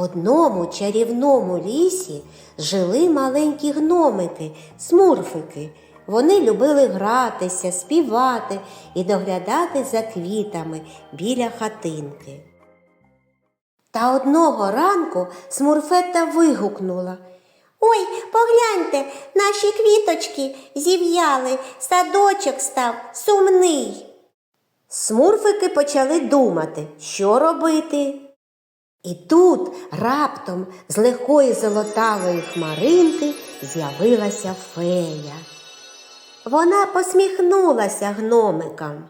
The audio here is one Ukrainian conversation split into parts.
В одному чарівному лісі жили маленькі гномики, смурфики. Вони любили гратися, співати і доглядати за квітами біля хатинки. Та одного ранку смурфетта вигукнула. Ой, погляньте, наші квіточки зів'яли, садочок став сумний. Смурфики почали думати, що робити. І тут раптом з легкої золотавої хмаринки з'явилася фея. Вона посміхнулася гномикам.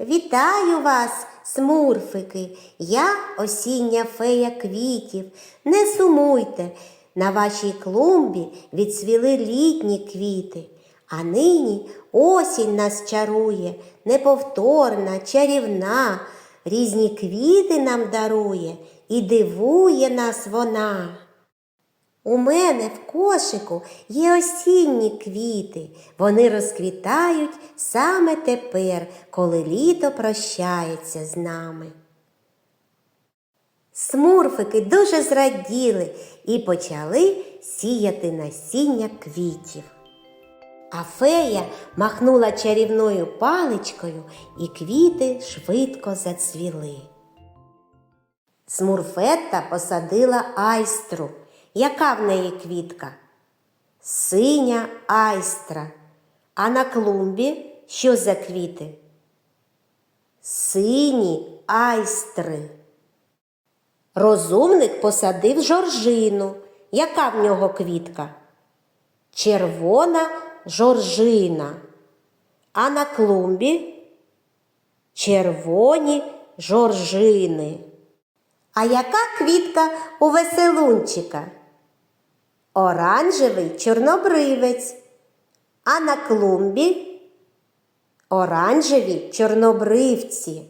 Вітаю вас, смурфики, я осіння фея квітів. Не сумуйте, на вашій клумбі відсвіли літні квіти, а нині осінь нас чарує, неповторна, чарівна, різні квіти нам дарує і дивує нас вона. У мене в кошику є осінні квіти. Вони розквітають саме тепер, коли літо прощається з нами. Смурфики дуже зраділи і почали сіяти насіння квітів. А фея махнула чарівною паличкою, і квіти швидко зацвіли. Смурфетта посадила айстру. Яка в неї квітка? Синя айстра. А на клумбі що за квіти? Сині айстри. Розумник посадив жоржину. Яка в нього квітка? Червона жоржина. А на клумбі червоні жоржини. А яка квітка у веселунчика? Оранжевий чорнобривець. А на клумбі оранжеві чорнобривці.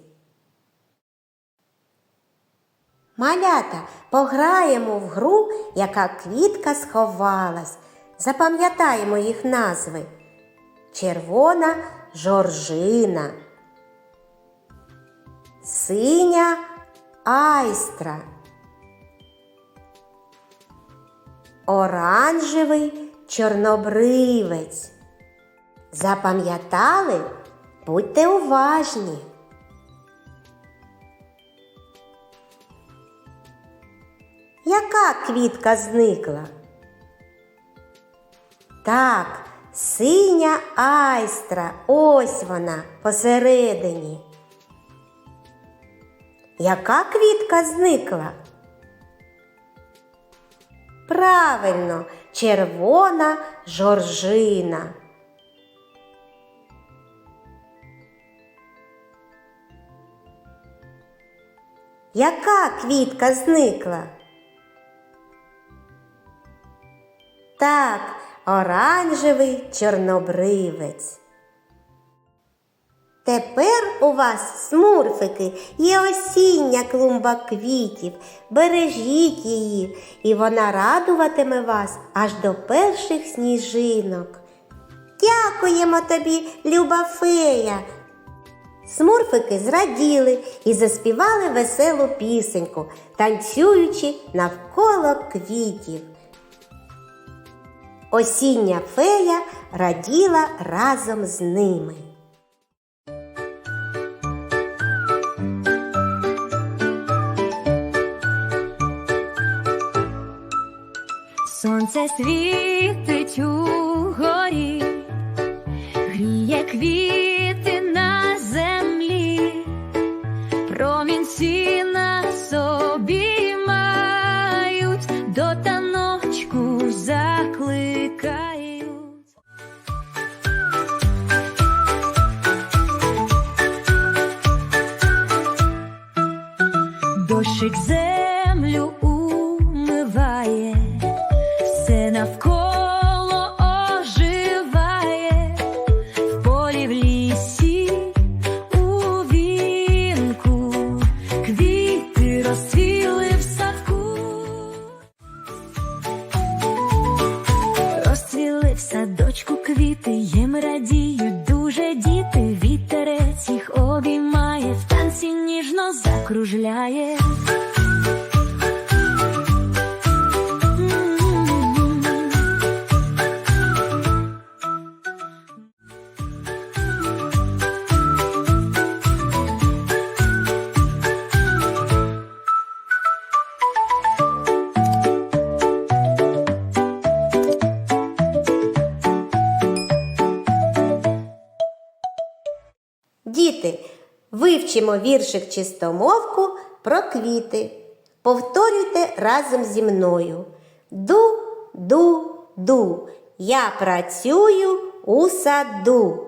Малята, пограємо в гру, яка квітка сховалась. Запам'ятаємо їх назви. Червона жоржина. Синя айстра. Оранжевий чорнобривець. Запам'ятали? Будьте уважні. Яка квітка зникла? Так, синя айстра, ось вона посередині. Яка квітка зникла? Правильно, червона жоржина. Яка квітка зникла? Так, оранжевий чорнобривець. Тепер у вас, смурфики, є осіння клумба квітів. Бережіть її, і вона радуватиме вас аж до перших сніжинок. Дякуємо тобі, люба фея. Смурфики зраділи і заспівали веселу пісеньку, танцюючи навколо квітів. Осіння фея раділа разом з ними. Сонце світить угорі, гріє квіти на землі, промінці нас обіймають, до таночку закликають. Дощик землю діти, вітерець їх обіймає, в танці ніжно закружляє. Діти, вивчимо віршик чистомовку про квіти. Повторюйте разом зі мною. Ду, ду, ду. Я працюю у саду.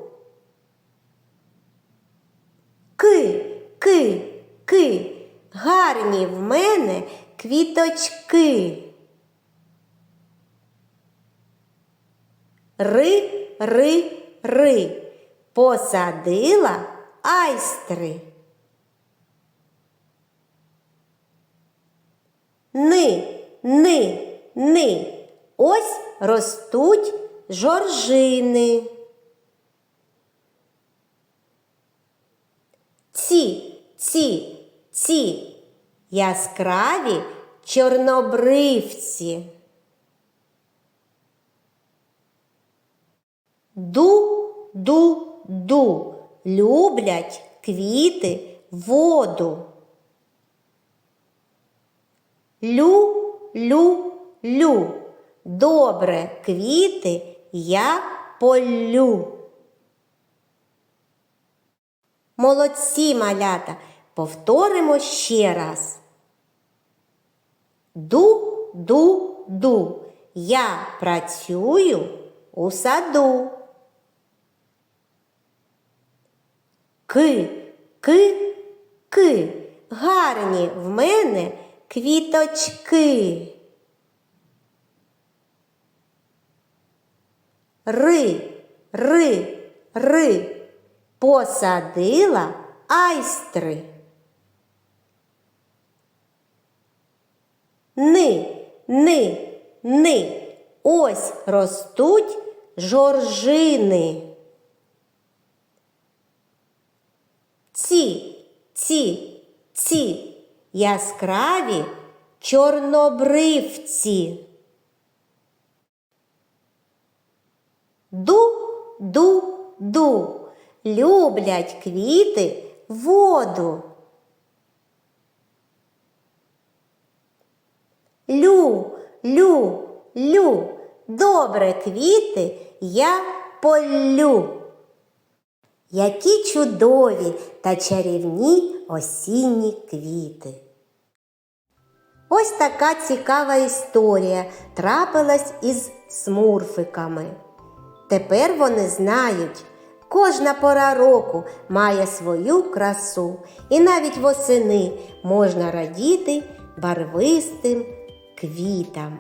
Ки, ки, ки. Гарні в мене квіточки. Ри, ри, ри. Посадила айстри. Ни, ни, ни. Ось ростуть жоржини. Ці, ці, ці. Яскраві чорнобривці. Ду, ду, ду. Люблять квіти воду. Лю, лю, лю. Добре квіти я полю. Молодці малята. Повторимо ще раз. Ду, ду, ду. Я працюю у саду. Ки, ки, ки. Гарні в мене квіточки. Ри, ри, ри. Посадила айстри. Ни, ни, ни. Ось ростуть жоржини. Ці, ці, ці яскраві чорнобривці. Ду, ду, ду. Люблять квіти воду. Лю, лю, лю. Добре квіти я полю. Які чудові та чарівні осінні квіти. Ось така цікава історія трапилась із смурфиками. Тепер вони знають, кожна пора року має свою красу, і навіть восени можна радіти барвистим квітам.